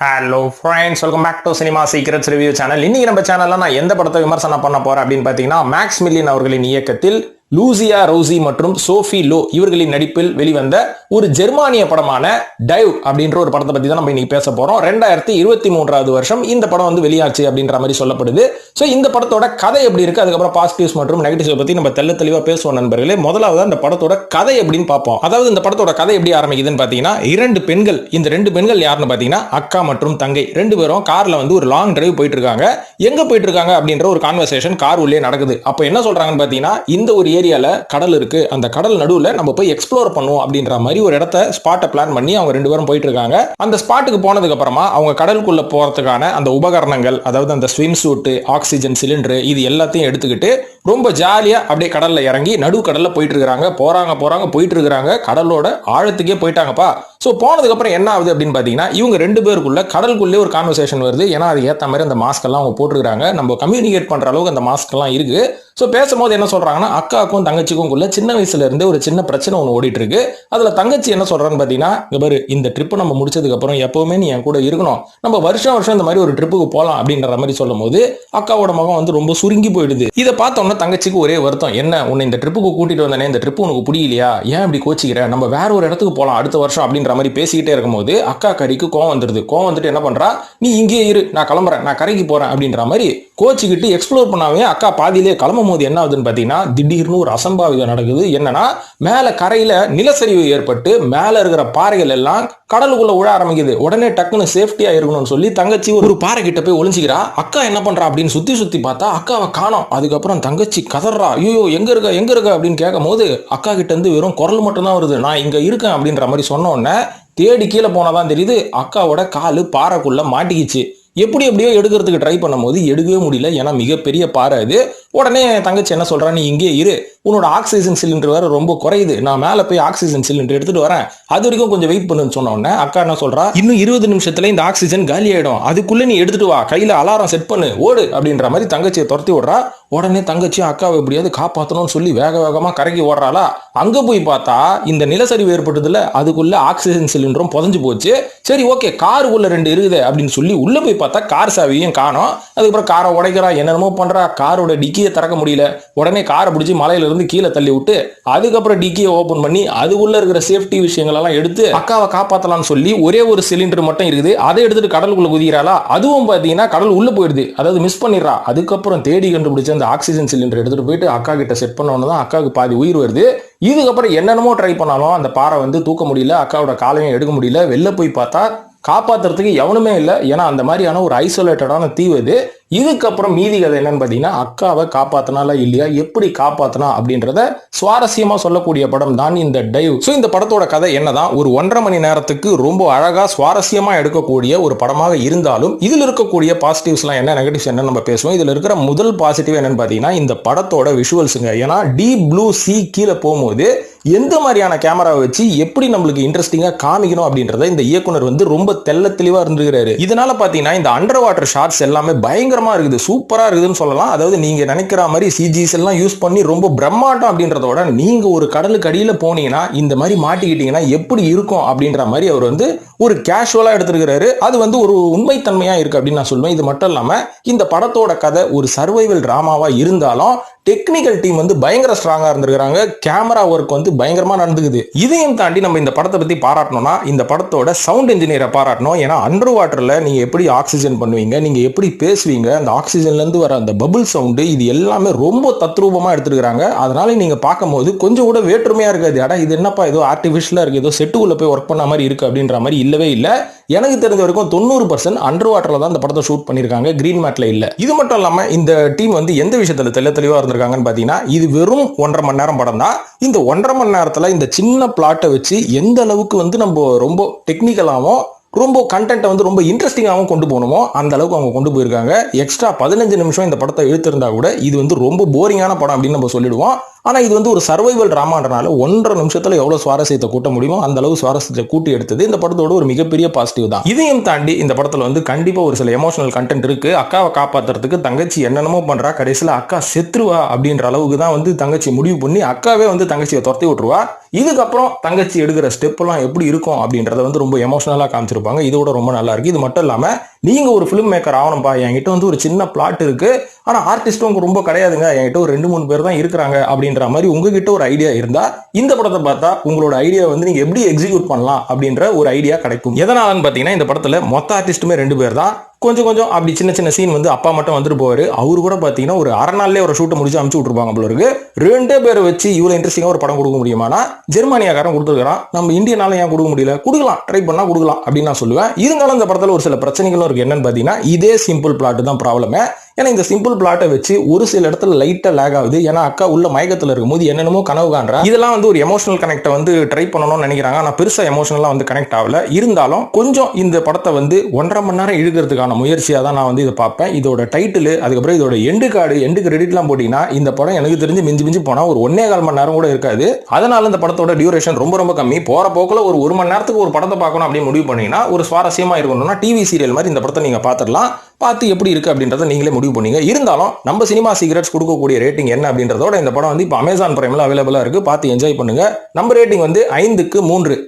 Hello friends welcome back to cinema secrets review channel இன்னைக்கு நம்ம சேனல்ல நான் எந்த படத்தை விமர்சனம் பண்ண போறேன் அப்படின்னு பார்த்தீங்கன்னா மேக்ஸ் மில்லியன் அவர்களின் இயக்கத்தில் லூசியா ரோசி மற்றும் சோஃபி லோ இவர்களின் நடிப்பில் வெளிவந்த ஒரு ஜெர்மானிய படமான டைவ் அப்படின்ற ஒரு படத்தை பத்தி தான் நம்ம இன்னைக்கு பேச போறோம். ரெண்டாயிரத்தி இருபத்தி மூன்றாவது வருஷம் இந்த படம் வந்து வெளியாச்சு அப்படின்ற மாதிரி சொல்லப்படுது. ஸோ இந்த படத்தோட கதை எப்படி இருக்கு? அதுக்கப்புறம் பாசிட்டிவ்ஸ் மற்றும் நெகட்டிவ்ஸ் பத்தி நம்ம தெல்ல தெளிவா பேசுவோம் நண்பர்களே. முதலாவது அந்த படத்தோட கதை எப்படின்னு பார்ப்போம். அதாவது இந்த படத்தோட கதை எப்படி ஆரம்பிக்குதுன்னு பார்த்தீங்கன்னா இரண்டு பெண்கள் இந்த ரெண்டு பெண்கள் யாருன்னு பார்த்தீங்கன்னா அக்கா மற்றும் தங்கை. ரெண்டு பேரும் கார்ல வந்து ஒரு லாங் டிரைவ் போயிட்டு இருக்காங்க. எங்க போயிட்டு இருக்காங்க அப்படின்ற ஒரு கான்வர்சேஷன் கார் உள்ளே நடக்குது. அப்போ என்ன சொல்றாங்கன்னு பார்த்தீங்கன்னா இந்த ஒரு ஏரியாவில் கடல் இருக்கு. அந்த கடல் நடுவில் நம்ம போய் எக்ஸ்ப்ளோர் பண்ணுவோம் அப்படின்ற மாதிரி ஒரு இடத்த ஸ்பாட்டை பிளான் பண்ணி அவங்க ரெண்டு பேரும் போயிட்டு இருக்காங்க. அந்த ஸ்பாட்டுக்கு போனதுக்கு அப்புறமா அவங்க கடலுக்குள்ள போறதுக்கான அந்த உபகரணங்கள் அதாவது அந்த ஸ்விம் சூட்டு ஆக்சிஜன் சிலிண்டர் இது எல்லாத்தையும் எடுத்துக்கிட்டு ரொம்ப ஜாலியா அப்படியே கடல்ல இறங்கி நடு கடல்ல போயிட்டு இருக்கிறாங்க. போறாங்க போறாங்க போயிட்டு இருக்கிறாங்க. கடலோட ஆழத்துக்கே போயிட்டாங்கப்பா. ஸோ போனதுக்கு அப்புறம் என்ன ஆகுது அப்படின்னு பார்த்தீங்கன்னா இவங்க ரெண்டு பேருக்குள்ள கடலுக்குள்ளே ஒரு கான்வர்சேஷன் வருது. ஏன்னா அது ஏற்ற மாதிரி அந்த மாஸ்க் எல்லாம் அவங்க போட்டுருக்காங்க நம்ம கம்யூனிகேட் பண்ற அளவுக்கு அந்த மாஸ்க் எல்லாம் இருக்கு. ஸோ பேசும்போது என்ன சொல்றாங்கன்னா அக்காவுக்கும் தங்கச்சிக்கும் உள்ள சின்ன வயசுலேருந்து ஒரு சின்ன பிரச்சனை ஒன்று ஓடிட்டு இருக்கு அதுல தங்கச்சி என்ன சொல்கிறான்னு பார்த்தீங்கன்னா இங்க பாரு இந்த ட்ரிப்பு நம்ம முடிச்சதுக்கு அப்புறம் எப்பவுமே நீ என் கூட இருக்கணும். நம்ம வருஷம் வருஷம் இந்த மாதிரி ஒரு ட்ரிப்புக்கு போகலாம் அப்படின்ற மாதிரி சொல்லும் போது அக்காவோட முகம் வந்து ரொம்ப சுருங்கி போயிடுது. இதை பார்த்தோம்னா தங்கச்சிக்கு ஒரே வருத்தம். என்ன உன்னை இந்த ட்ரிப்புக்கு கூட்டிட்டு வந்தனே இந்த ட்ரிப்பு உனக்கு பிடிக்கலையா? ஏன் இப்படி கோச்சிக்கிற? நம்ம வேற ஒரு இடத்துக்கு போகலாம் அடுத்த வருஷம் அப்படின்ற மாதிரி பேசிக்கிட்டே இருக்கும்போது அக்கா கறிக்கு கோவம் வந்துடுது. கோவம் வந்துட்டு என்ன பண்ணுறா நீ இங்கேயே இரு நான் கிளம்புறேன் நான் கரைக்கு போகிறேன் அப்படின்ற மாதிரி கோச்சிக்கிட்டு எக்ஸ்ப்ளோர் பண்ணாவே அக்கா பாதியிலே கிளம்பும் போது என்ன ஆகுதுன்னு பார்த்தீங்கன்னா திடீர்னு ஒரு அசம்பாவிதம் நடக்குது. என்னன்னா மேலே கரையில் நிலச்சரிவு ஏற்பட்டு மேலே இருக்கிற பாறைகள் எல்லாம் கடலுக்குள்ளே விழ ஆரம்பிக்குது. உடனே டக்குன்னு சேஃப்டியாக இருக்கணும்னு சொல்லி தங்கச்சி ஒரு பாறை கிட்ட போய் ஒளிஞ்சிக்கிறா. அக்கா என்ன பண்ணுறா அப்படின்னு சுற்றி சுற்றி பார்த்தா அக்காவை காணோம். அதுக்கப்புறம் தங்கச்சி கதறா ஐயோ எங்கே இருக்க எங்கே இருக்க? அப்படின்னு கேட்கும் போது அக்கா கிட்ட இருந்து வெறும் குரல் மட்டும்தான் வருது. நான் இங்கே இருக்கேன் அப்படின்ற மாதிரி சொன்ன உடனே தேடி கீழே போனாதான் தெரியுது அக்காவோட காலு பாறைக்குள்ள மாட்டிக்கிச்சு. எப்படி எப்படியோ எடுக்கிறதுக்கு ட்ரை பண்ணும்போது எடுக்கவே முடியல. ஏன்னா மிகப்பெரிய பாறை அது உடனே தங்கச்சி என்ன சொல்றா நீ இங்கே இரு. உன்னோட ஆக்சிஜன் சிலிண்டர் வேற ரொம்ப குறையுது. நான் மேலே போய் ஆக்சிஜன் சிலிண்டர் எடுத்துட்டு வரேன். அது வரைக்கும் கொஞ்சம் வெயிட் பண்ணுன்னு சொன்ன உடனே அக்கா என்ன சொல்றா இன்னும் இருபது நிமிஷத்துல இந்த ஆக்சிஜன் காலி ஆகிடும் அதுக்குள்ளே நீ எடுத்துட்டு வா. கையில் அலாரம் செட் பண்ணு. ஓடு. அப்படின்ற மாதிரி தங்கச்சியை துரத்தி விட்றா. உடனே தங்கச்சி அக்காவை எப்படியாவது காப்பாற்றணும்னு சொல்லி வேக வேகமாக கரைக்கு ஓடுறாளா? அங்கே போய் பார்த்தா இந்த நிலச்சரிவு ஏற்பட்டதுல அதுக்குள்ளே ஆக்சிஜன் சிலிண்டரும் புதஞ்சு போச்சு. சரி ஓகே காருக்குள்ளே ரெண்டு இருக்குது அப்படின்னு சொல்லி உள்ளே போய் பார்த்தா கார் சாவியும் காணும். அதுக்கப்புறம் காரை உடைக்கிறா என்னென்னமோ பண்ணுறா காரோட டிக்கியை திறக்க முடியல. உடனே காரை பிடிச்சி மலையிலேருந்து கீழே தள்ளி விட்டு அதுக்கப்புறம் டிக்கியை ஓப்பன் பண்ணி அதுக்குள்ளே இருக்கிற சேஃப்டி விஷயங்களெல்லாம் எடுத்து அக்காவை காப்பாற்றலான்னு சொல்லி ஒரே ஒரு சிலிண்டர் மட்டும் இருக்குது. அதை எடுத்துகிட்டு கடலுக்குள்ளே குதிக்கிறாளா? அதுவும் பார்த்தீங்கன்னா கடல் உள்ளே போயிடுது. அதாவது மிஸ் பண்ணிடுறா. அதுக்கப்புறம் தேடி கண்டுபிடிச்ச அந்த ஆக்சிஜன் சிலிண்டர் எடுத்துட்டு போயிட்டு அக்கா கிட்ட செட் பண்ணோன்னு தான் அக்காவுக்கு பாதி உயிர் வருது. இதுக்கப்புறம் என்னென்னமோ ட்ரை பண்ணாலும் அந்த பாறை வந்து தூக்க முடியல அக்காவோட காலையும் எடுக்க முடியல வெளில போய் பார்த்தா காப்பாத்துறதுக்கு எவனுமே இல்லை. ஏன்னா அந்த மாதிரியான ஒரு ஐசோலேட்டடான தீவு இது. இதுக்கப்புறம் மீதி கதை என்னன்னு பார்த்தீங்கன்னா அக்காவை காப்பாத்தினாலா இல்லையா? எப்படி காப்பாத்தினா அப்படின்றத சுவாரஸ்யமா சொல்லக்கூடிய படம் தான் இந்த டைவ் ஸோ இந்த படத்தோட கதை என்னதான்? ஒரு ஒன்றரை மணி நேரத்துக்கு ரொம்ப அழகா சுவாரஸ்யமா எடுக்கக்கூடிய ஒரு படமாக இருந்தாலும் இதில் இருக்கக்கூடிய பாசிட்டிவ்ஸ்லாம் என்ன நெகட்டிவ்ஸ் என்ன நம்ம பேசுவோம். இதில் இருக்கிற முதல் பாசிட்டிவ் என்னன்னு பார்த்தீங்கன்னா இந்த படத்தோட விஷுவல்ஸுங்க ஏன்னா டீப் ப்ளூ சி கீழே போகும்போது எந்த மாதிரியான கேமராவை வச்சு எப்படி நம்மளுக்கு இன்ட்ரெஸ்டிங்கா காமிக்கணும் அப்படின்றத இந்த இயக்குனர் வந்து ரொம்ப தெள்ள தெளிவா இருந்திருக்கிறாரு. இதனால பாத்தீங்கன்னா இந்த அண்டர் வாட்டர் ஷார்ட்ஸ் எல்லாமே பயங்கரமா இருக்குது. சூப்பரா இருக்குதுன்னு சொல்லலாம். அதாவது நீங்க நினைக்கிற மாதிரி சிஜிஸ் எல்லாம் யூஸ் பண்ணி ரொம்ப பிரம்மாண்டம் அப்படின்றதோட நீங்க ஒரு கடலுக்கு அடியில போனீங்கன்னா இந்த மாதிரி மாட்டிக்கிட்டீங்கன்னா எப்படி இருக்கும் அப்படின்ற மாதிரி அவர் வந்து ஒரு கேஷுவலா எடுத்திருக்கிறாரு. அது வந்து ஒரு உண்மைத்தன்மையா இருக்கு அப்படின்னு நான் சொல்லுவேன் இது மட்டும் இல்லாம இந்த படத்தோட கதை ஒரு சர்வைவல் டிராமாவா இருந்தாலும் டெக்னிக்கல் டீம் வந்து பயங்கர ஸ்ட்ராங்காக இருந்திருக்கிறாங்க. கேமரா ஒர்க் வந்து பயங்கரமாக நடந்துக்குது. இதையும் தாண்டி நம்ம இந்த படத்தை பற்றி பாராட்டணும்னா இந்த படத்தோட சவுண்ட் இன்ஜினியரை பாராட்டணும். ஏன்னா அண்டர் வாட்டரில் நீங்கள் எப்படி ஆக்சிஜன் பண்ணுவீங்க நீங்கள் எப்படி பேசுவீங்க அந்த ஆக்சிஜன்லேருந்து வர அந்த பபுள் சவுண்டு இது எல்லாமே ரொம்ப தத்ரூபமாக எடுத்துருக்காங்க அதனால நீங்கள் பார்க்கும்போது கொஞ்சம் கூட வேற்றுமையாக இருக்காது. அடா இது என்னப்பா ஏதோ ஆர்டிஃபிஷியலாக இருக்குது ஏதோ செட்டுக்குள்ளே போய் ஒர்க் பண்ண மாதிரி இருக்குது அப்படின்ற மாதிரி இல்லவே இல்லை. எனக்கு தெரிஞ்ச வரைக்கும் தொண்ணூறு பர்சன்ட் அண்டர் வாட்டரில் தான் இந்த படத்தை ஷூட் பண்ணியிருக்காங்க. கிரீன் மேட்டில் இல்லை. இது மட்டும் இல்லாமல் இந்த டீம் வந்து எந்த விஷயத்தில் தெள்ள தெளிவா கொடுத்துருக்காங்கன்னு பார்த்தீங்கன்னா இது வெறும் ஒன்றரை மணி நேரம் படம் தான். இந்த ஒன்றரை மணி நேரத்தில் இந்த சின்ன பிளாட்டை வச்சு எந்த அளவுக்கு வந்து நம்ம ரொம்ப டெக்னிக்கலாகவும் ரொம்ப கண்டென்ட்டை வந்து ரொம்ப இன்ட்ரெஸ்டிங்காகவும் கொண்டு போகணுமோ அந்த அளவுக்கு அவங்க கொண்டு போயிருக்காங்க. எக்ஸ்ட்ரா பதினஞ்சு நிமிஷம் இந்த படத்தை இழுத்திருந்தா கூட இது வந்து ரொம்ப போரிங்கான படம் அப்படின்னு நம்ம சொல்லிடுவோம். ஆனால் இது வந்து ஒரு சர்வைவல் ட்ராமான்றனால ஒன்றரை நிமிஷத்தில் எவ்வளோ சுவாரஸ்யத்தை கூட்ட முடியுமோ அந்த அளவு சுவாரஸ்யத்தை கூட்டி எடுத்தது இந்த படத்தோட ஒரு மிகப்பெரிய பாசிட்டிவ் தான். இதையும் தாண்டி இந்த படத்தில் வந்து கண்டிப்பாக ஒரு சில எமோஷனல் கண்டென்ட் இருக்கு. அக்காவை காப்பாற்றுறதுக்கு தங்கச்சி என்னென்னமோ பண்ணுறா கடைசியில் அக்கா செத்துருவா அப்படின்ற அளவுக்கு தான் வந்து தங்கச்சி முடிவு பண்ணி அக்காவே வந்து தங்கச்சியை துரத்தி விட்டுருவா. இதுக்கப்புறம் தங்கச்சி எடுக்கிற ஸ்டெப்லாம் எப்படி இருக்கும் அப்படின்றத வந்து ரொம்ப எமோஷனலாக காமிச்சிருப்பாங்க கொடுத்துருப்பாங்க. இதோட ரொம்ப நல்லா இருக்கு. இது மட்டும் இல்லாம நீங்க ஒரு ஃபிலிம் மேக்கர் ஆகணும்ப்பா என்கிட்ட வந்து ஒரு சின்ன பிளாட் இருக்கு. ஆனா ஆர்டிஸ்ட்டும் உங்க ரொம்ப கிடையாதுங்க. என்கிட்ட ஒரு ரெண்டு மூணு பேர் தான் இருக்கிறாங்க அப்படின்ற மாதிரி உங்ககிட்ட ஒரு ஐடியா இருந்தா இந்த படத்தை பார்த்தா உங்களோட ஐடியா வந்து நீங்க எப்படி எக்ஸிக்யூட் பண்ணலாம் அப்படின்ற ஒரு ஐடியா கிடைக்கும். எதனாலன்னு பாத்தீங்கன்னா இந்த படத்துல மொத்த ஆர்டிஸ்ட்டுமே ரெண்டு பேர் தான். கொஞ்சம் கொஞ்சம் அப்படி சின்ன சின்ன சீன் வந்து அப்பா மட்டும் வந்துட்டு போவார். அவரு கூட பார்த்தீங்கன்னா ஒரு அரை நாள்லேயே ஒரு ஷூட்டை முடிச்சு அமுச்சு விட்ருப்பாங்க போல ரெண்டே பேரை வச்சு இவ்வளோ இன்ட்ரெஸ்டிங்காக ஒரு படம் கொடுக்க முடியுமானா ஜெர்மானியாக்காரன் கொடுத்துருக்கான் நம்ம இந்தியனால ஏன் கொடுக்க முடியல? கொடுக்கலாம். ட்ரை பண்ணால் கொடுக்கலாம் அப்படின்னு நான் சொல்லுவேன். இருந்தாலும் இந்த படத்தில் ஒரு சில பிரச்சனைகளும் இருக்குது என்னன்னு பார்த்தீங்கன்னா இதே சிம்பிள் பிளாட்டு தான் ப்ராப்ளமே ஏன்னா இந்த சிம்பிள் பிளாட்டை வச்சு ஒரு சில இடத்துல லைட்டா லேக் ஆகுது. ஏன்னா அக்கா உள்ள மயக்கத்துல இருக்கும்போது என்னென்னமோ கனவு காண்றா. இதெல்லாம் வந்து ஒரு எமோஷனல் கனெக்டை வந்து ட்ரை பண்ணணும்னு நினைக்கிறாங்க. ஆனா பெருசா எமோஷனலா வந்து கனெக்ட் ஆகல. இருந்தாலும் கொஞ்சம் இந்த படத்தை வந்து ஒன்றரை மணி நேரம் இழுக்கிறதுக்கான முயற்சியா தான் நான் வந்து இதை பார்ப்பேன். இதோட டைட்டில் அதுக்கப்புறம் இதோட எண்டு கார்டு எண்டு கிரெடிட்லாம் போட்டீங்கன்னா இந்த படம் எனக்கு தெரிஞ்சு மிஞ்சி மிஞ்சி போனா ஒரு ஒன்னே கால் மணி நேரம் கூட இருக்காது. அதனால இந்த படத்தோட டியூரேஷன் ரொம்ப ரொம்ப கம்மி. போற போக்குல ஒரு ஒரு மணி நேரத்துக்கு ஒரு படத்தை பார்க்கணும் அப்படின்னு முடிவு பண்ணீங்கன்னா ஒரு சுவாரஸ்யமா இருக்கணும்னா டிவி சீரியல் மாதிரி இந்த படத்தை நீங்க பார்த்துடலாம். பார்த்து எப்படி இருக்குது அப்படின்றத நீங்களே முடிவு பண்ணீங்க. இருந்தாலும் நம்ம சினிமா சீக்ரெட்ஸ் கொடுக்கக்கூடிய ரேட்டிங் என்ன அப்படின்றதோட இந்த படம் வந்து இப்போ அமேசான் பிரைமில் அவைலபிளாக இருக்குது பார்த்து என்ஜாய் பண்ணுங்கள் நம்ம ரேட்டிங் வந்து ஐந்துக்கு மூன்று.